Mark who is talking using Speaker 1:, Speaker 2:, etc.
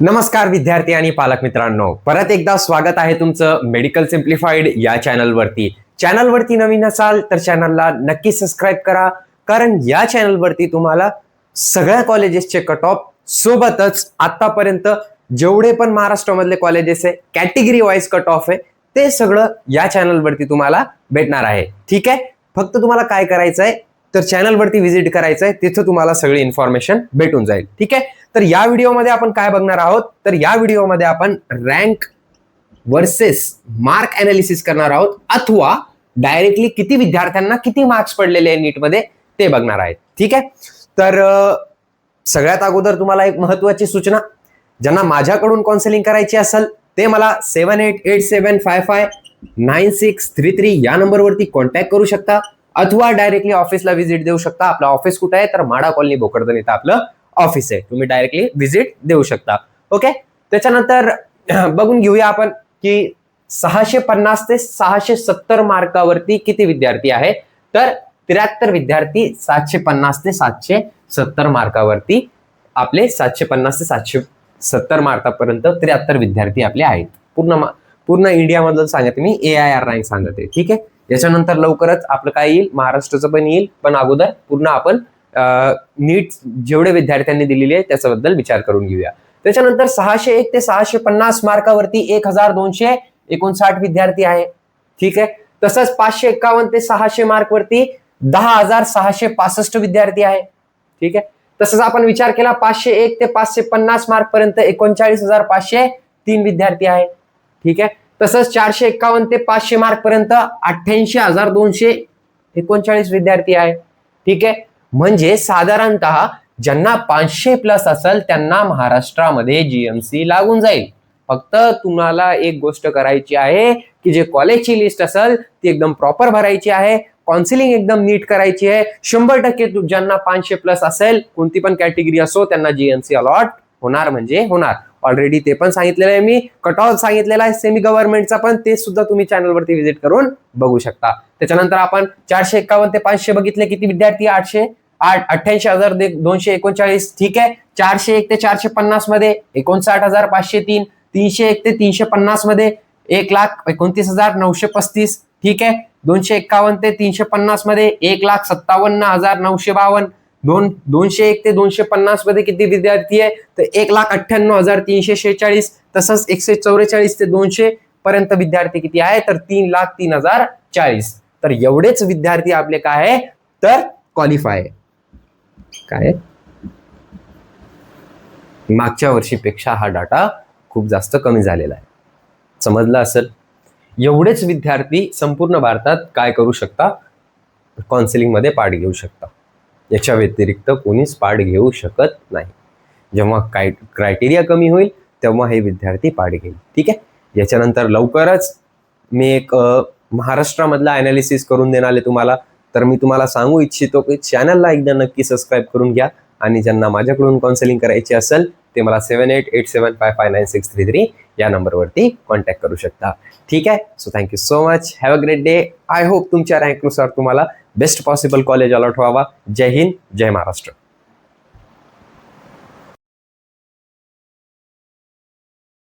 Speaker 1: नमस्कार विद्यार्थी आणि पालक मित्रांनो. परत एकदा स्वागत आहे तुमचं मेडिकल सिम्प्लिफाईड या चॅनलवरती चॅनलवरती नवीन असाल तर चॅनलला नक्की सबस्क्राईब करा कारण या चॅनलवरती तुम्हाला सगळ्या कॉलेजेसचे कट ऑफ सोबतच आतापर्यंत जेवढे पण महाराष्ट्रामधले कॉलेजेस आहे कॅटेगरी वाईज कट ऑफ आहे ते सगळं या चॅनलवरती तुम्हाला भेटणार आहे. ठीक आहे? फक्त तुम्हाला काय करायचं आहे तर चॅनलवरती व्हिजिट करायचं आहे तिथं तुम्हाला सगळी इन्फॉर्मेशन भेटून जाईल. ठीक आहे? तर या व्हिडिओमध्ये आपण काय बघणार आहोत? तर या व्हिडिओमध्ये आपण रँक वर्सेस मार्क अनालिसिस करणार आहोत. अथवा डायरेक्टली किती विद्यार्थ्यांना किती मार्क्स पडलेले आहे नीटमध्ये ते बघणार आहेत. ठीक आहे? तर सगळ्यात अगोदर तुम्हाला एक महत्वाची सूचना. ज्यांना माझ्याकडून काउन्सिलिंग करायची असेल ते मला seven eight eight seven five five nine six three three या नंबरवरती कॉन्टॅक्ट करू शकता. अथवा डायरेक्टली ऑफिसला व्हिजिट देऊ शकता. आपलं ऑफिस कुठं आहे? तर माडा कॉलनी भोकरदन इथं आपलं ऑफिस आहे. तुम्ही डायरेक्टली व्हिजिट देऊ शकता. ओके त्याच्यानंतर बघून घेऊया आपण की सहाशे पन्नास ते सहाशे सत्तर मार्कावरती किती विद्यार्थी आहे? तर त्र्याहत्तर विद्यार्थी सातशे पन्नास ते सातशे सत्तर मार्कावरती आपले सातशे पन्नास ते सातशे सत्तर मार्कापर्यंत त्र्याहत्तर विद्यार्थी आपले आहेत. पूर्ण पूर्ण इंडियामधलं सांगते मी. ए आय आर रँक सांगते. ठीक आहे? याच्यानंतर लवकरच आपलं काय येईल? महाराष्ट्राचं पण येईल पण अगोदर पूर्ण आपण नीट जेवढे विद्यार्थ्यांनी दिलेली आहे त्याच्याबद्दल विचार करून घेऊया. त्याच्यानंतर सहाशे एक ते सहाशे पन्नास मार्कावरती एक हजार दोनशे एकोणसाठ विद्यार्थी आहे. ठीक आहे? तसंच पाचशे एक्कावन्न ते सहाशे मार्कवरती दहा हजार सहाशे पासष्ट विद्यार्थी आहे. ठीक आहे? तसंच आपण विचार केला पाचशे एक ते पाचशे पन्नास मार्क पर्यंत एकोणचाळीस हजार पाचशे तीन विद्यार्थी आहे. ठीक आहे? तसंच चारशे एक्कावन्न ते पाचशे मार्क पर्यंत अठ्ठ्याऐंशी हजार दोनशे एकोणचाळीस विद्यार्थी आहे. ठीक आहे? म्हणजे साधारणतः ज्यांना पाचशे प्लस असेल त्यांना महाराष्ट्रामध्ये जीएमसी लागून जाईल. फक्त तुम्हाला एक गोष्ट करायची आहे की जे कॉलेजची लिस्ट असेल ती एकदम प्रॉपर भरायची आहे. काउन्सिलिंग एकदम नीट करायची आहे. शंभर टक्के ज्यांना पाचशे प्लस असेल कोणती पण कॅटेगरी असो त्यांना जीएमसी अलॉट होणार म्हणजे होणार. ऑलरेडी ते पण सांगितलेलं आहे मी. कट ऑफ सांगितलेला आहे सेमी गव्हर्नमेंटचा पण. ते सुद्धा तुम्ही चॅनलवरती व्हिजिट करून बघू शकता. त्याच्यानंतर आपण चारशे एक्कावन्न ते पाचशे बघितले. किती विद्यार्थी? आठशे. आठ अठ्ठ्याऐंशी हजार दोनशे एकोणचाळीस. ठीक आहे. चारशे एक ते चारशे पन्नासमध्ये एकोणसाठ हजार पाचशे तीन. तीनशे एक ते तीनशे पन्नासमध्ये एक लाख एकोणतीस हजार नऊशे पस्तीस. ठीक आहे. दोनशे एक्कावन्न ते तीनशे पन्नासमध्ये एक लाख सत्तावन्न हजार नऊशे बावन्न. दोन दोनशे एक ते दोनशे पन्नासमध्ये किती विद्यार्थी आहे? तर एक लाख अठ्ठ्याण्णव हजार तीनशे शेहेचाळीस तसंच एकशे चौवेचाळीस ते दोनशे पर्यंत विद्यार्थी किती आहे? तर तीन लाख तीन हजार चाळीस. तर एवढेच विद्यार्थी आपले काय आहे? तर क्वालिफाय काय मागच्या वर्षीपेक्षा हा डाटा खूप जास्त कमी झालेला आहे. समजलं असेल? एवढेच विद्यार्थी संपूर्ण भारतात काय करू शकता? काउन्सिलिंगमध्ये पाठ घेऊ शकता. याच्या व्यतिरिक्त कोणीच पाठ घेऊ शकत नाही. जेव्हा काय क्रायटेरिया कमी होईल तेव्हा हे विद्यार्थी पाठ घेईल. ठीक आहे? याच्यानंतर लवकरच मी एक महाराष्ट्रामधला अनालिसिस करून देणार आहे तुम्हाला. तर मी तुम्हाला सांगू इच्छितो की चॅनलला एकदा नक्की सबस्क्राईब करून घ्या. आणि ज्यांना माझ्याकडून काउन्सिलिंग करायची असेल ते मला seven eight eight seven five five nine six three three या नंबरवरती कॉन्टॅक्ट करू शकता. ठीक आहे? So thank you so much have a great day I hope तुमच्या रँकनुसार तुम्हाला बेस्ट पॉसिबल कॉलेज अलॉट व्हावा. जय हिंद जय महाराष्ट्र.